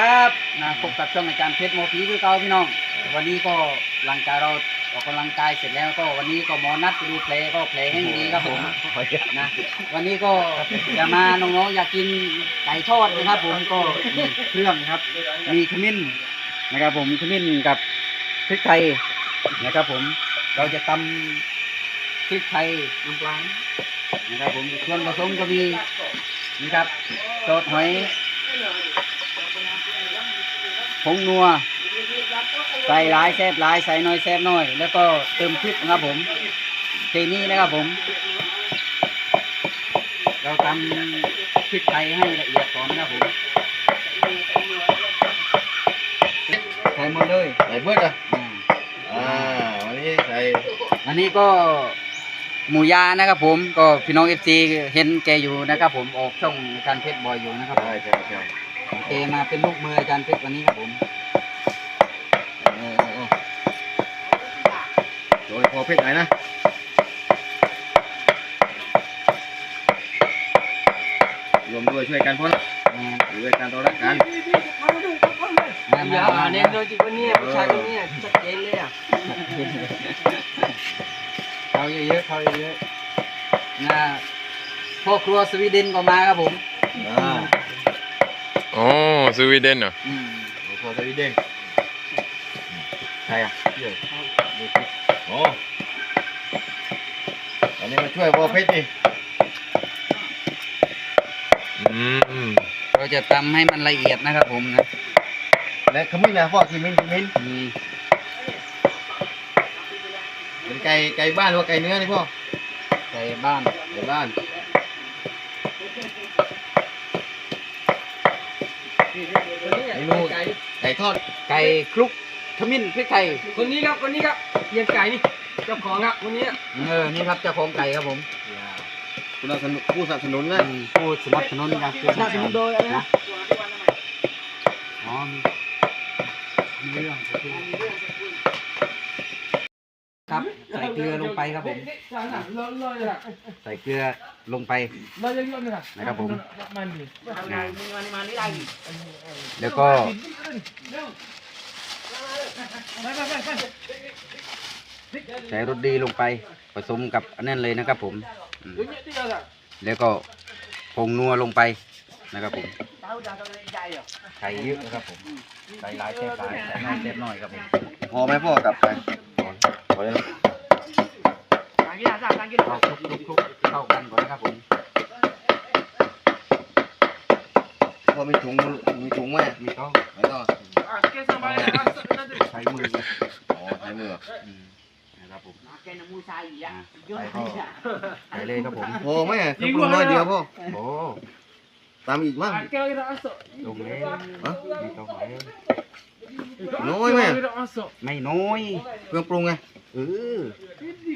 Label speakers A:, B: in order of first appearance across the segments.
A: ครับนะพบกับช่องอาจารย์เพชรโมพีคือเก่าพี่น้อง วันนี้ก็หลังจากเราออกกำลังกายเสร็จแล้วก็วันนี้ก็หมอนัดไปดูเพลงก็เพลงให้ดีครับผมนะวันนี้ก็จะมาน้องๆอยากกินไก่ทอดนะครับ ผมก็มีเครื่องครับ มีขมิ้นนะครับ ผมขมิ้นกับพริกไทยนะครับ ผมเราจะตำพริกไทยน้ำปลานะครับ ผมส่วนผสมก็มีนี่ครับซอสหอยผ งนัว ใส่หลายแซบหลายใส่น้อยแซบน้อย แล้วก็เติมพริกนะครับผมเทนี้นะครับผม เราทำพริกไทยให้ละเอียดก่อนนะครับผมใส่หมดเลย
B: ใส่เบิดอะ
A: อ่า
B: อ่าวันนี้ใส่
A: อันนี้ก็หมูยานะครับผมก็พี่น้องเอฟซีเห็นแกอยู่นะครับผมออกช่องอาจารย์เพชรบ่อยอยู่นะครับ
B: ใช่ใช่ใช่
A: แกมาเป็นลูกมืออาจารย์เพชรวันนี้ครับผม
B: โอ้โอ้โอ้โดยพอเพชรหน่อยนะรวมด้วยช่วยกันพ่อนะอยู่ด้วยกันต่อรักกัน
A: มามา
C: อย่า
A: มา
C: เน้นโดยจิคนนี้ผู้ชายคนนี้ชัดเจนเลยอะ
A: เขาเยอะๆเขาเยอะๆนะพ่อครัวสวีเดนก็มาครับผม
B: อ่า
D: โอ้สวีเดนเหรอ
A: อืม
B: โอ้พอสวีเดนใครอะเดี๋ยวดูสิโอ้อันนี้มาช่วยพอเพชรนี่
D: อืม
A: เราจะตำให้มันละเอียดนะครับผมนะ
B: และขมิ้นนะพ่อขมิ้นขมิ้น
A: มี
B: เป็นไก่ไก่บ้านหรือว่าไก่เนื้อนี่พ่อ
A: ใส่บ้าน
B: ไก่บ้าน
C: คนนี้ไก่
B: ไก่ทอด
A: ไก่คลุกขมิ้นพริกไทย
C: คนนี้ครับคนนี้ครับเลี้ยงไก่นี่เจ้าของครับคนนี้
A: เออนี่ครับเจ้าของไก่ครับผม
B: ผู้สนับสนุนผู้สนับสนุนนะ
A: อืมผู้สนับสนุนนะคือ
C: สนับสนุนโดยอะไรนะ
A: อ๋อมีมีเรื่องครับใส่เกลือลงไปครับผมใส่เกลือ ลงไปนะครับผมแล้วก็ใส่รสดีลงไปผสมกับอันนั้นเลยนะครับผมอืมแล้วก็ผงนัวลงไปนะครับผมใส่เยอะนะครับผมใส่หลายเทปหลายใส่น้อยเทปน้อยครับผม
B: พอไหมพ่อกลับไปพอแล้ว นะ
A: เข้าคลุกคลุกคลุกเข้ากันก่อนนะครับผม
B: พอมีถุงมีถุงไหม
A: มีต้อง
B: ไม่ต้อง
A: ใช้มือ
B: อ๋อใช้มือ
A: อืมนะครับผมอะไปก็ไปเลยครับผม
B: พอไหมเครื่องปรุงน้อยเดียวพ่อ
A: โอ้
B: ตามอีกมั้ง
A: ลงเลย
B: ฮะ
A: ไม่ต้องเลย
B: น้อยไหม
A: ไม่น้อย
B: เครื่องปรุงไง
A: เออ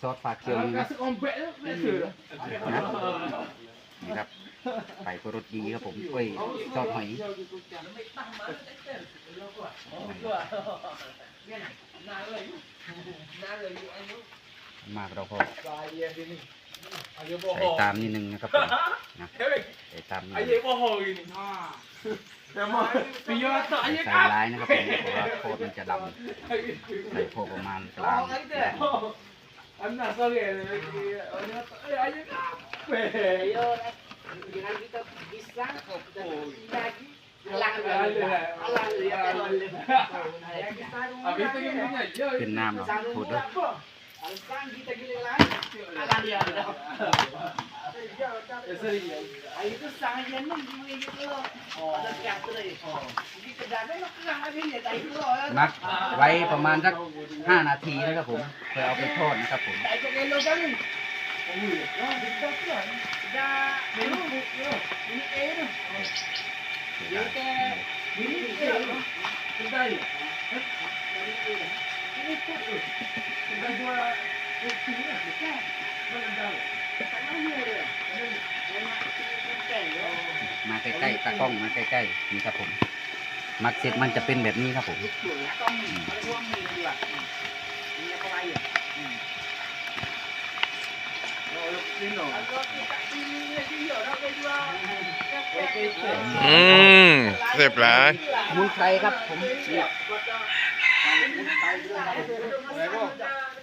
A: ซอสฝาเขียวมีไหมนะนี่ครับไปก็รสดีครับผมเอ้ยซอสหอยมากเราก็ใส่ตามนิดนึงนะครับผมนะใส่ตามนิดนึงใส่ร้ายนะครับผมเพราะว่าโคตรมันจะดำใส่โคตรประมาณกลาง เป็นน้ำเนาะพูดด้วย มักไว้ประมาณสักห้านาทีนะครับผมเพื่อเอาไปทอดนะครับผม มาใกล้ๆตากล้องมาใกล้ๆนี่ครับผม มักเสร็จมันจะเป็นแบบนี้ครับผม
D: อืมเสียบหลาย
A: สมุนไพรครับผมนี่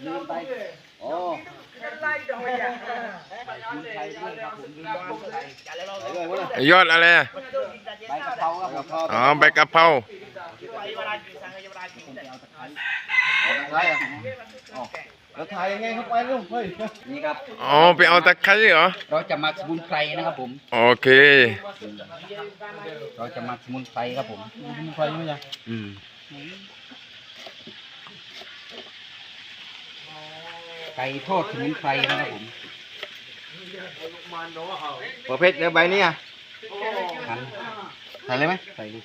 A: ลืมไปโอ้สมุนไพรด้ว ยครับผมลืมสมุนไพร
D: ยอดอะไรอะ
A: ใบกะเพราครับผม
D: อ๋อใบกะเพรา
B: อะไรอะอ๋อแล้วถ่ายยังไงเข้าไปลูกเฮ้ย
A: นี่ครับ
D: อ๋อไปเอาตะไคร้เหรอ
A: เราจะหมักสมุนไพรนะครับผม
D: โอเค
A: เราจะหมักสมุนไพรครับผม
B: ไฟไม่ยัง
A: อืม ไก่ทอดสมุนไพรนะครับผม
B: ประเภทเดี๋ยวใบนี้อะ
A: หั่น
B: ถ่ายเลยไหม
A: ใส่ดิ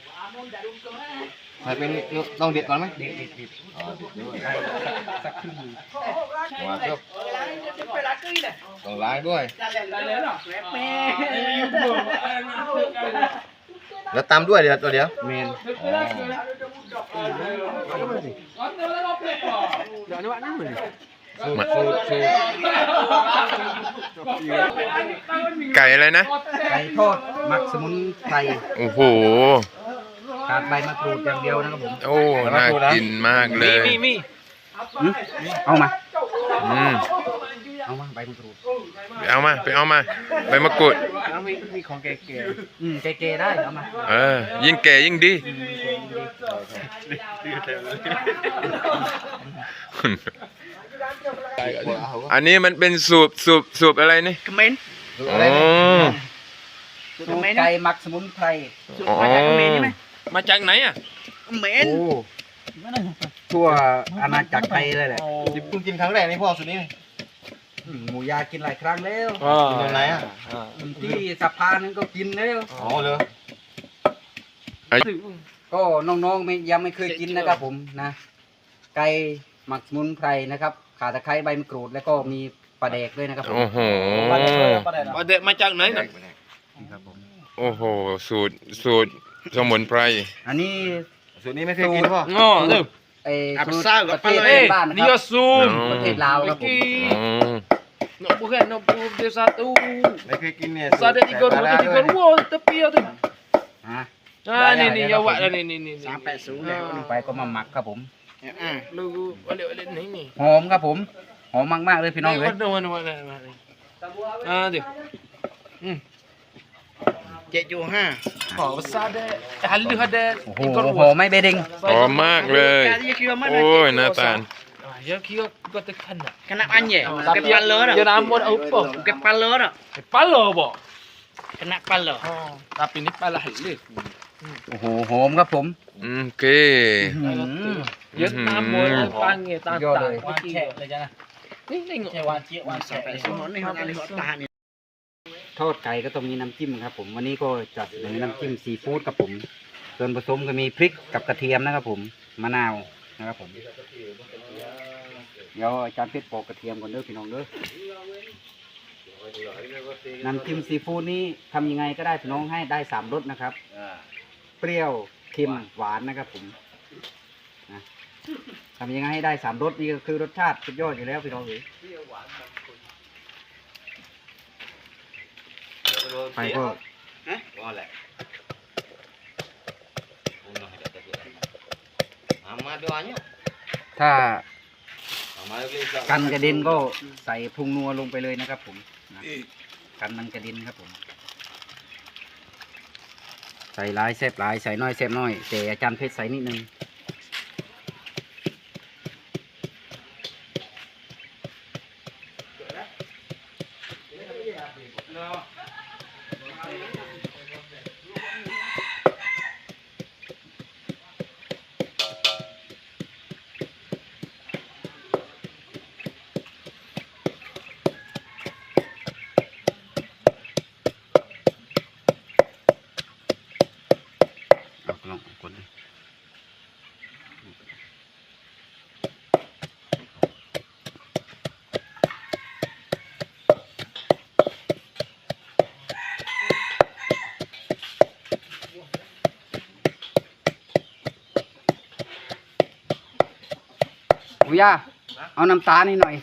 B: ถ่ายเป็นต้องเด็ดก่อนไหม
A: เด็ดเด็ดเด็ด
B: อ๋อเด็ดด้วย
A: สักครึ่งหนึ่ง
B: มาครับต้องล้างด้วยแล้วตามด้วยเดี๋ยวตัวเดียว
A: เมน
D: มาไก่อะไรนะ
A: ไก่ทอดหมักสมุนไพร
D: โอ้โห
A: ขาดใบมะกรูดอย่างเดียวนะครับผม
D: โอ้ น่ากินมากเลย
C: มีมี
A: หึเอามา
D: อืม
A: เอามาใบมะกรูด
D: ไปเอามาไปเอามาใบมะกรูด
C: มีมีของแก่
A: อืมเกๆได้เอามา
D: เออ ยิ่งแก่ยิ่งดี อันนี้มันเป็นสูบสูบสูบอะไรนี่
C: ๆคอมเมนต์
D: อ๋อ
A: สูตรไก่หมักสมุนไพร
D: อ๋อ
C: มาจากไหนอะคอมเมนต์
A: โอ้ทั่วอาณาจักรไทยเลยแหละ
B: จิบเพิ่งกินครั้งแรกนี่พ่อสุดนี้
A: อืมหมูยากินหลายครั้งแล้ว
B: กินตรงไหนอะ
A: ที่สะพานนั้นก็กินแล้ว
B: อ๋อเหรอ
A: ก็น้องๆไม่ยังไม่เคยกินนะครับผมนะ ไก่หมักสมุนไพรนะครับ ขาตะไคร้ใบมะกรูดแล้วก็มีปลาแดกด้วยนะครับผม
D: โอ้โห
C: มาเด็กมาจากไหนน่ะ
A: นี่ครับผม
D: โอ้โห สูตรสูตรสมุนไพร
A: อันนี้
B: สูตรนี้ไม่เคยกินพ่อ
C: ง้อเด้อ
A: ไอ้
C: อับ
A: สูตร
C: ซ่ากับ
A: ประเทศ
C: ปลาเอ้
A: เพื่อนบ้านนะ
C: นี่
A: ค
C: ก็
A: รับ
C: ซูม
A: ประเทศลาวครับผม
D: อ๋อ
C: No bukan, no de satu.
B: ไม่เคยกินเนี่ย
C: Sada tiga dua, tiga dua tepi tu.
A: อะ
C: Ah ni ni awak dah ni ni ni. Sampai
A: ลงไปก็มาหมักครับผม
C: Ah, lu balik-balik ni ni.
A: หอมครับผม หอมมากๆเลยพี่น้องเลย
C: Mana mana mana mana. Ah tu. Hmm. Cek Joha. Oh, besar dah. Halus ada
A: โอ้โห
C: tiga
A: หอม
C: dua.
A: ไหม่เบดิง
D: หอมมากเลยโอ้ยน่าทาน
C: Ah, ya kira kau tekan nak.
E: Kena anjing.
C: Tapi
E: Kepala dah.
C: dia nama dah apa?
E: Kepala dah.
C: Kepala apa?
E: Kena kepala.
C: Oh, tapi ni kepala halus.
A: โอ้โหหอมครับผม
D: โอเค
A: อื้อหือ
C: Ya
D: Mhm.
C: nama dia panggil
A: Yo
C: tantang.
A: dah.
C: Ni tengok.
E: Sampai semua ni hang alih tahan ni.
A: ทอดไก่ก็ต้องมีน้ำจิ้มครับ ผมวันนี้ก็จัดเสนอน้ำจิ้มซีฟู้ดครับผม ส่วนผสมก็มีพริกกับกระเทียมนะครับผมมะนาวนะครับผมเดี๋ยวอาจารย์เพชรปอกกระเทียมก่อนเด้อพี่น้องเด้อน้ำจิ้มซีฟู้ดนี้ทำยังไงก็ได้พี่น้องให้ได้สามรสนะครับเปรี้ยวเค็มหวานนะครับผมนะ ทำยังไงให้ได้สามรสนี่ก็คือรสชาติสุดยอดอยู่แล้วพี่น้องเลยไปก็
B: Amat doanya.
A: ถ้ากันกระเด็นก็ใส่พุงนัวลงไปเลยนะครับ ผมนะกันมันกระเด็นครับผม ใส่ลายแซบลายใส่น้อยแซบน้อยแต่อาจารย์เพชรใส่นิดนึงเอาลองเอาคนเลย คุณ ย่า เอาน้ำตาลนี่หน่อย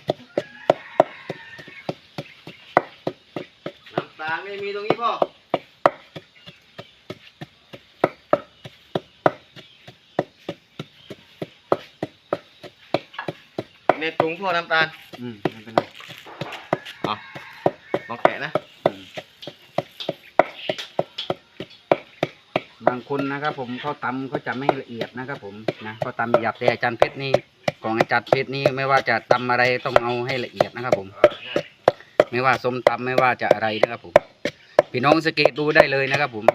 B: น้ำตาลไม่มีตรงนี้พ่อ ในถุงพ่อน้ำตาล
A: อืมไม่เป็นไร
B: เอาลองแกะนะ
A: บางคนนะครับผมเขาตำเขาจะไม่ละเอียดนะครับผมนะเขาตำหยาบแต่อาจารย์เพชรนี่ ของอาจารย์เพชรนี่ไม่ว่าจะตำอะไรต้องเอาให้ละเอียดนะครับผม ไม่ว่าส้มตำไม่ว่าจะอะไรนะครับผม พี่น้องสเกตดูได้เลยนะครับผม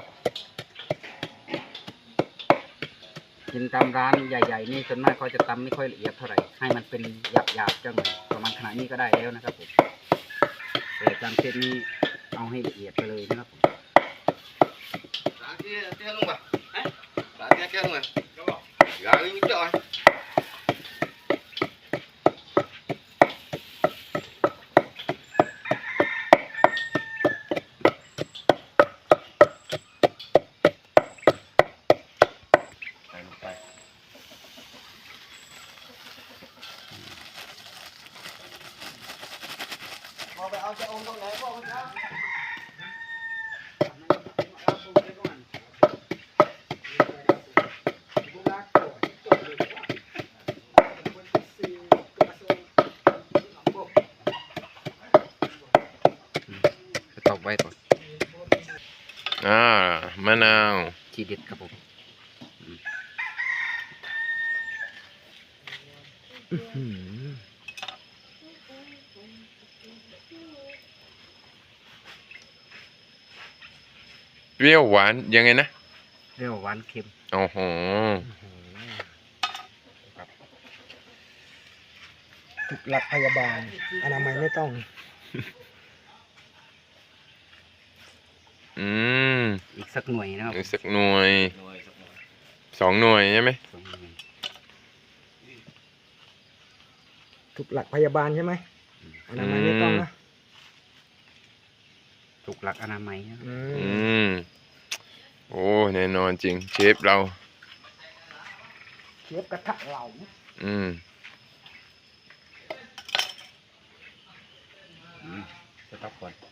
A: กินตามร้านใหญ่ ๆ นี่ส่วนมากเขาจะตำไม่ค่อยละเอียดเท่าไหร่ให้มันเป็นหยาบๆจังหน่อยประมาณขนาดนี้ก็ได้แล้วนะครับผมแต่อาจารย์เพชรนี่เอาให้ละเอียดไปเลยนะครับผม
B: เตี้ยเตี้ยลงป่ะสาเตี้ยเตี้ยลงเลยอย่าลิ้จ่อย
C: ไว้
A: ก่อน
D: อ่ามะนาว
A: ทีเด็ดครับผม
D: เปรี้ยวหวานยังไงนะ
A: เรียกว่าหวานเค็ม
D: โอ้โห
E: ถูกหลักพยาบาลอนามัยไม่ต้อง
D: อืม
A: อีกสักหน่วยนะครับ
D: อีกสักหน่วยสองหน่วยใช่ไหม
A: สองหน่วย
E: ถูกหลักพยาบาลใช่ไหมอนามัยไม่ต้องนะ
A: ถูกหลักอนามัยนะครับ
E: อื
D: อื
E: ม
D: มโอ้แน่นอนจริง เชฟเรา
E: เชฟกระทะเหลา
D: อืม
A: สต็อปก่อน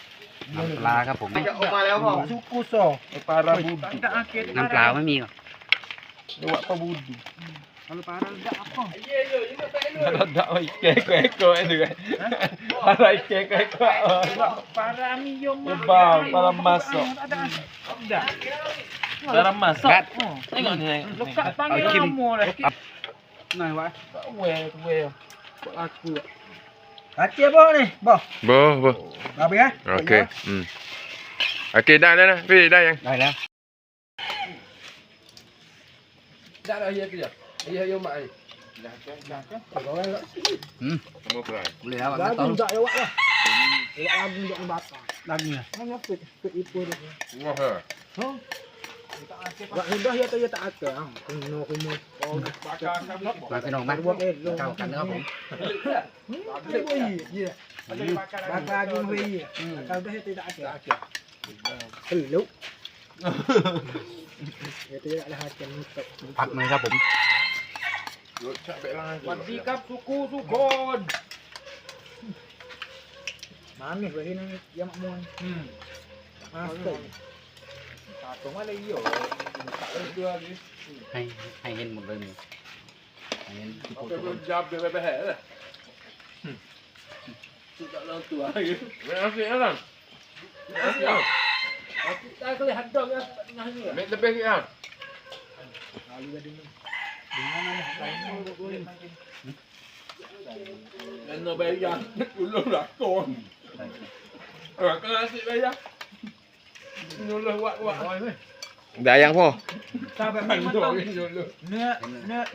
A: น้ำปลาครับผม
B: จะออกมาแล้วพ่อ
E: สุกุโซปลาราบูด
A: น้ำปลาไม่มีหรอ
E: ดวปลาบูด
C: Ada oi keko-keko itu kan. Ada keko-keko.
E: Para miyom
C: Lebam, para masuk. Dalam masak.
A: กัด
C: Tengok ni.
A: เอาชิมหน่อยวะ
C: Weh, weh.
E: aku. Aceh apa ni? Bah,
D: โบโบ
E: habis eh?
D: โอเคอืมโอเคได้แล้วนะพี่ได้ยัง
A: ได้แล้ว
C: Dah dah ya kerja. Ya ya mak ni.
A: อืม
D: มือเปล่า
A: เหลือ
E: Dah
A: ต้
E: tu
A: อง
E: tak lewat lah. Lewat lagu tak bakar.
A: ดังเนี่ย
E: Hanya fit fit ipu dia.
D: ว้าเหรอ
E: Tak sudah ya tu ya tak ada. Kena kena. Oh, bakar kan nak.
A: มาพี่น้องมา
E: Buat eh.
A: เข้ากันนะครับผม
E: Ya. Bakar lagi wei. Kalau dah ya tidak ada. Peluk. Ya tu ya ada hati nutup.
A: ผักหน่อยครับผม
C: Wadi kap suku sukon.
E: Manis bagi ni yang makmun.
C: Hmm.
E: Master.
C: Patong ada iyo. Tak ada dua lagi.
A: ให้ให้เห็นหมดเลยนี่ให้เห็นที่พูด
C: Okey, belum jawab dia bebek lah. Tu tak lalu tu lagi. Nasi lah. Nasi lah. Tak boleh hadap ya tengah ni. Mek lebih sikit ah. Kena bayar Dulu rakon Ah, kena nasi bayar Dulu wak-wak
B: ได้ยัง พ่อ
C: Sampai mandor ni dulu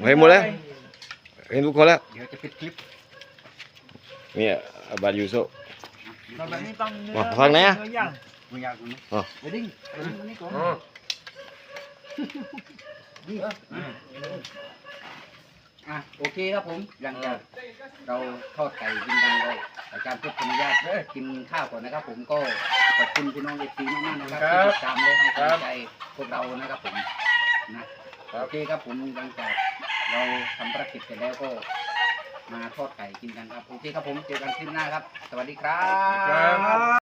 B: เห็นหมดแล้วเห็นทุกคนแล้ว
A: เดี๋ยวจะปิดคลิป
B: เนี่ยบายูโซ
E: แบบนี้ต้องเนื้
B: มาฟังนะ
E: เนื้อย่าง
A: มึงอยากคุณไหม
B: อ๋อ
A: ไปดิ้งไปดิ้งวันนี้ก่อน
D: อ๋อ
A: อะโอเคครับผมหลังจากเราทอดไก่กินกันเราอาจารย์พุทธอนุญาตกินข้าวก่อนนะครับ ผมก็ขอบคุณพี่น้องเอฟซีมากๆนะครับที่ติดตามและให้กำลังใจพวกเรานะครับผมนะโอเคครับผมหลังจากเราทำภารกิจเสร็จแล้วก็มาทอดไก่กินกันครับโอเคครับผมเจอกันคลิปหน้าครับ สวัสดีครั
D: ครับบ